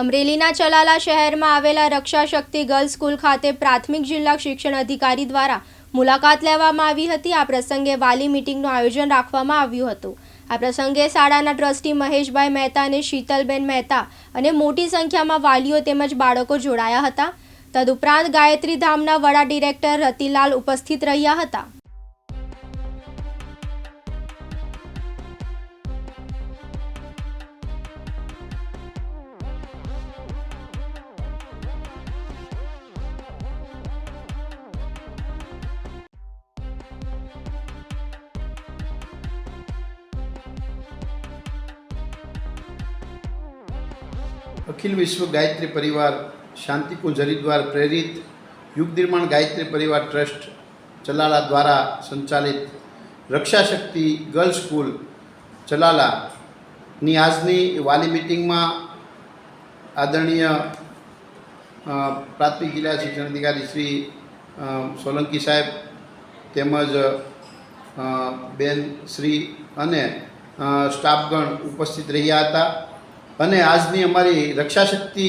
અમરેલીના ચલાલા શહેરમાં આવેલા રક્ષા શક્તિ ગર્લ્સ સ્કૂલ ખાતે પ્રાથમિક જિલ્લા શિક્ષણ અધિકારી દ્વારા મુલાકાત લેવામાં આવી હતી. આ પ્રસંગે વાલી મિટિંગનું આયોજન રાખવામાં આવ્યું હતું. આ પ્રસંગે શાળાના ટ્રસ્ટી મહેશભાઈ મહેતા અને શીતલબેન મહેતા અને મોટી સંખ્યામાં વાલીઓ તેમજ બાળકો જોડાયા હતા. તદુપરાંત ગાયત્રી ધામના વડા ડિરેક્ટર રતિલાલ ઉપસ્થિત રહ્યા હતા. અખિલ વિશ્વ ગાયત્રી પરિવાર શાંતિકુંજ હરિદ્વાર પ્રેરિત યુગ નિર્માણ ગાયત્રી પરિવાર ટ્રસ્ટ ચલાલા દ્વારા સંચાલિત રક્ષાશક્તિ ગર્લ્સ સ્કૂલ ચલાલાની આજની વાલી મિટિંગમાં આદરણીય પ્રાથમિક જિલ્લા શિક્ષણ અધિકારી શ્રી સોલંકી સાહેબ તેમજ બેન શ્રી અને સ્ટાફગણ ઉપસ્થિત રહ્યા હતા. અને આજની અમારી રક્ષા શક્તિ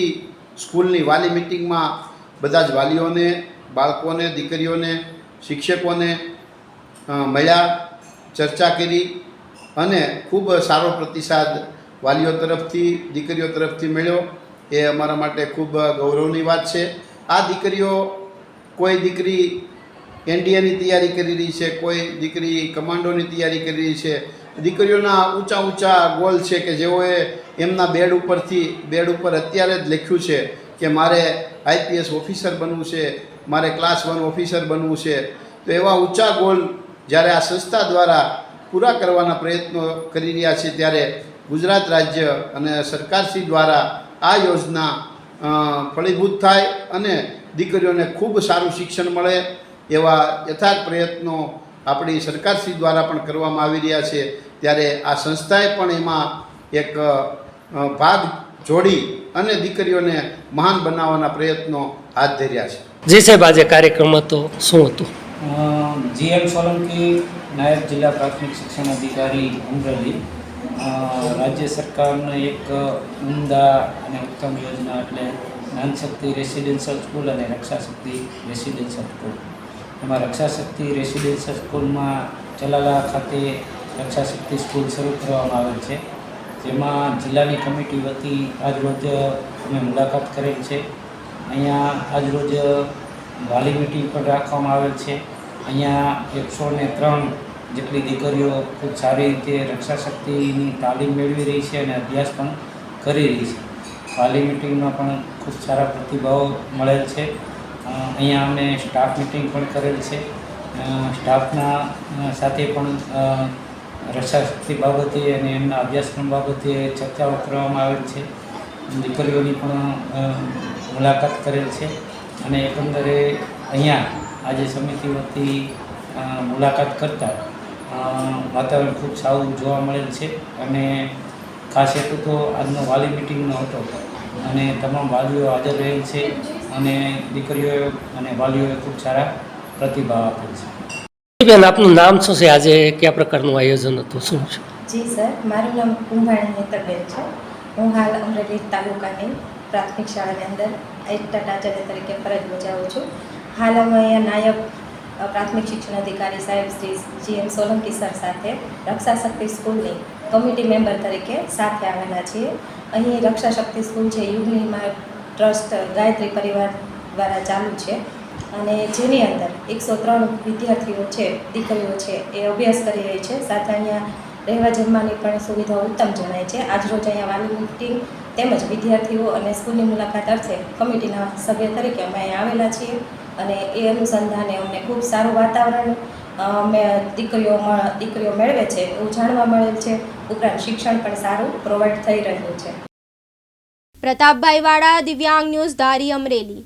સ્કૂલની વાલી મિટિંગમાં બધા જ વાલીઓને, બાળકોને, દીકરીઓને, શિક્ષકોને મળ્યા, ચર્ચા કરી અને ખૂબ સારો પ્રતિસાદ વાલીઓ તરફથી, દીકરીઓ તરફથી મળ્યો. એ અમારા માટે ખૂબ ગૌરવની વાત છે. આ દીકરીઓ કોઈ દીકરી એનડીએની તૈયારી કરી રહી છે, કોઈ દીકરી કમાન્ડોની તૈયારી કરી રહી છે દીકરીઓના ઊંચા ઊંચા ગોલ છે કે જેઓએ એમના બેડ ઉપરથી, બેડ ઉપર અત્યારે જ લખ્યું છે કે મારે આઈપીએસ ઓફિસર બનવું છે, મારે ક્લાસ વન ઓફિસર બનવું છે. તો એવા ઊંચા ગોલ જ્યારે આ સંસ્થા દ્વારા પૂરા કરવાના પ્રયત્નો કરી રહ્યા છે ત્યારે ગુજરાત રાજ્ય અને સરકારશ્રી દ્વારા આ યોજના ફળીભૂત થાય અને દીકરીઓને ખૂબ સારું શિક્ષણ મળે એવા યથાર્થ પ્રયત્નો આપણી સરકારશ્રી દ્વારા પણ કરવામાં આવી રહ્યા છે. ત્યારે આ સંસ્થાએ પણ એમાં એક ભાગ જોડી અને દીકરીઓને મહાન બનાવવાના પ્રયત્નો હાથ ધર્યા છે. જી સાહેબ આજે કાર્યક્રમ હતો. શું હતું? જી એમ સોલંકી નાયબ જિલ્લા પ્રાથમિક શિક્ષણ અધિકારી અમરેલી. રાજ્ય સરકારનો એક ઉમદા અને ઉત્તમ યોજના એટલે જ્ઞાન શક્તિ રેસિડેન્શિયલ સ્કૂલ અને રક્ષા શક્તિ રેસિડેન્શિયલ સ્કૂલ. એમાં રક્ષા શક્તિ રેસિડેન્શિયલ સ્કૂલમાં ચલાલા ખાતે રક્ષા શક્તિ સ્કૂલ શરૂ કરવામાં આવેલ છે. જેમાં જિલ્લાની કમિટી વતી આજરોજ અમે મુલાકાત કરેલ છે. અહીંયા આજરોજ વાલી મિટિંગ પણ રાખવામાં આવેલ છે. અહીંયા એકસો ને ત્રણ જેટલી દીકરીઓ ખૂબ સારી રીતે રક્ષા શક્તિની તાલીમ મેળવી રહી છે અને અભ્યાસ પણ કરી રહી છે. વાલી મિટિંગમાં પણ ખૂબ સારા પ્રતિભાવો મળેલ છે. અહીંયા અમે સ્ટાફ મિટિંગ પણ કરેલ છે. સ્ટાફના સાથે પણ રસાશક્તિ બાબતે અને એમના અભ્યાસક્રમ બાબતે ચર્ચાઓ કરવામાં આવેલ છે. દીકરીઓની પણ મુલાકાત કરેલ છે અને એકંદરે અહીંયા આજે સમિતિ વતી મુલાકાત કરતાં વાતાવરણ ખૂબ સારું જોવા મળેલ છે અને ખાસ હેતુ તો આજનો વાલી મિટિંગનો હતો. અને તમામ વાલીઓ હાજર રહેલ છે. અને દીકરીઓ અને વાલીઓએ ખૂબ સારા પ્રતિભાવ આપેલ છે. બેન આપનું નામ શું છે? આજે કયા પ્રકારનું આયોજન હતું? શું છે? જી સર. મારું નામ કુંભાણી નેતરબેન છે. હું હાલ અમરેલી તાલુકાની પ્રાથમિક શાળાની અંદર એકતા ટાચાર્ય તરીકે ફરજ બજાવું છું. હાલ અમે અહીંયા નાયબ પ્રાથમિક શિક્ષણ અધિકારી સાહેબ Shri G M Solanki sir સાથે રક્ષા શક્તિ સ્કૂલની કમિટી મેમ્બર તરીકે સાથે આવેલા છીએ. અહીં રક્ષા શક્તિ સ્કૂલ છે. યુગની ટ્રસ્ટ ગાયત્રી પરિવાર દ્વારા ચાલુ છે અને જેની અંદર એકસો ત્રણ વિદ્યાર્થીઓ છે, દીકરીઓ છે, એ અભ્યાસ કરી રહી છે. સાથે અહીંયા રહેવા જમવાની પણ સુવિધાઓ ઉત્તમ જણાય છે. આજરોજ અહીંયા વાલી મિટિંગ તેમજ વિદ્યાર્થીઓ અને સ્કૂલની મુલાકાત અર્થે કમિટીના સભ્ય તરીકે અમે અહીંયા આવેલા છીએ અને એ અનુસંધાને અમને ખૂબ સારું વાતાવરણ અમે દીકરીઓ દીકરીઓ મેળવે છે એવું જાણવા મળેલ છે. ઉપરાંત શિક્ષણ પણ સારું પ્રોવાઈડ થઈ રહ્યું છે. પ્રતાપભાઈ વાળા દિવ્યાંગ ન્યૂઝ ધારી અમરેલી